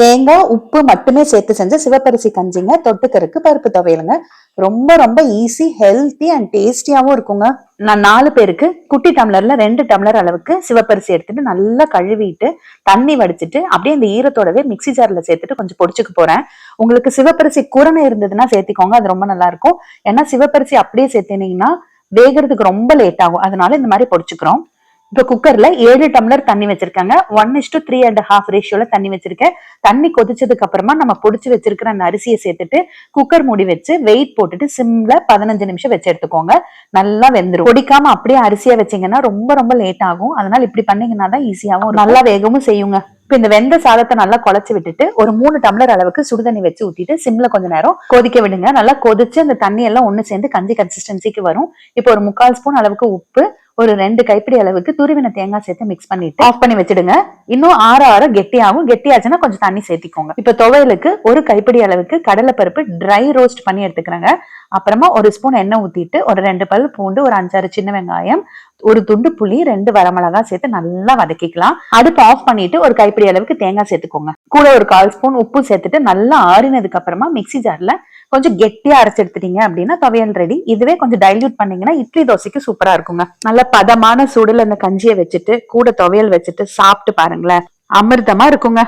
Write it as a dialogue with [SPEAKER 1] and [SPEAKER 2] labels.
[SPEAKER 1] தேங்காய் உப்பு மட்டுமே சேர்த்து செஞ்ச சிவப்பரிசி கஞ்சிங்க. தொட்டுக்கருக்கு பருப்பு துவையலுங்க. ரொம்ப ரொம்ப ஈஸி ஹெல்த்தி அண்ட் டேஸ்டியாவும் இருக்குங்க. நான் நாலு பேருக்கு குட்டி டம்ளர்ல ரெண்டு டம்ளர் அளவுக்கு சிவப்பரிசி எடுத்துட்டு நல்லா கழுவிட்டு தண்ணி வடிச்சிட்டு அப்படியே இந்த ஈரத்தோடவே மிக்ஸி ஜார்ல சேர்த்துட்டு கொஞ்சம் பொடிச்சுக்க போறேன். உங்களுக்கு சிவப்பரிசி குரணை இருந்ததுன்னா சேர்த்திக்கோங்க அது ரொம்ப நல்லா இருக்கும் ஏன்னா சிவப்பரிசி அப்படியே சேர்த்தினீங்கன்னா வேகிறதுக்கு ரொம்ப லேட் ஆகும். அதனால இந்த மாதிரி பொடிச்சுக்கிறோம். இப்போ குக்கர்ல ஏழு டம்ளர் தண்ணி வச்சிருக்காங்க. One is to three and half ரேஷியோல தண்ணி வச்சிருக்கேன். தண்ணி கொதிச்சதுக்கு அப்புறமா நம்ம பொடிச்சு வச்சிருக்கிற அந்த அரிசியை சேர்த்துட்டு குக்கர் மூடி வச்சு வெயிட் போட்டுட்டு சிம்ல பதினஞ்சு நிமிஷம் வச்சு எடுத்துக்கோங்க. நல்லா வெந்துரும். பொடிக்காம அப்படியே அரிசியா வச்சீங்கன்னா ரொம்ப ரொம்ப லேட் ஆகும். அதனால இப்படி பண்ணீங்கன்னா தான் ஈஸியாவும் நல்லா வேகமும் செய்யுங்க. இப்ப இந்த வெந்த சாதத்தை நல்லா குழச்சு விட்டுட்டு ஒரு மூணு டம்ளர் அளவுக்கு சுடுதண்ணி வச்சு ஊத்திட்டு சிம்ல கொஞ்ச நேரம் கொதிக்க விடுங்க. நல்லா கொதிச்சு அந்த தண்ணி எல்லாம் ஒண்ணு சேர்ந்து கஞ்சி கன்சிஸ்டன்சிக்கு வரும். இப்போ ஒரு முக்கால் ஸ்பூன் அளவுக்கு உப்பு ஒரு ரெண்டு கைப்பிடி அளவுக்கு துருவின தேங்காய் சேர்த்து மிக்ஸ் பண்ணிட்டு ஆஃப் பண்ணி வச்சிடுங்க. இன்னும் ஆற ஆற கெட்டியாகும் கெட்டியாச்சுன்னா கொஞ்சம் தண்ணி சேர்த்திக்கோங்க. இப்ப துவையலுக்கு ஒரு கைப்பிடி அளவுக்கு கடலைப்பருப்பு ட்ரை ரோஸ்ட் பண்ணி எடுத்துக்கிறேங்க. அப்புறமா ஒரு ஸ்பூன் எண்ணெய் ஊத்திட்டு ஒரு ரெண்டு பல் பூண்டு ஒரு அஞ்சாறு சின்ன வெங்காயம் ஒரு துண்டு புளி ரெண்டு வரமிளகா சேர்த்து நல்லா வதக்கிக்கலாம். அடுப்பு ஆஃப் பண்ணிட்டு ஒரு கைப்பிடி அளவுக்கு தேங்காய் சேர்த்துக்கோங்க. கூட ஒரு கால் ஸ்பூன் உப்பு சேர்த்துட்டு நல்லா ஆறினதுக்கு அப்புறமா மிக்ஸி ஜார்ல கொஞ்சம் கெட்டியா அரைச்சு எடுத்துட்டீங்க அப்படின்னா துவையல் ரெடி இதுவே கொஞ்சம் டைல்யூட் பண்ணீங்கன்னா இட்லி தோசைக்கு சூப்பரா இருக்குங்க. நல்ல பதமான சூடுல அந்த கஞ்சியை வச்சுட்டு கூட துவையல் வச்சுட்டு சாப்பிட்டு பாருங்களேன். அமிர்தமா இருக்குங்க.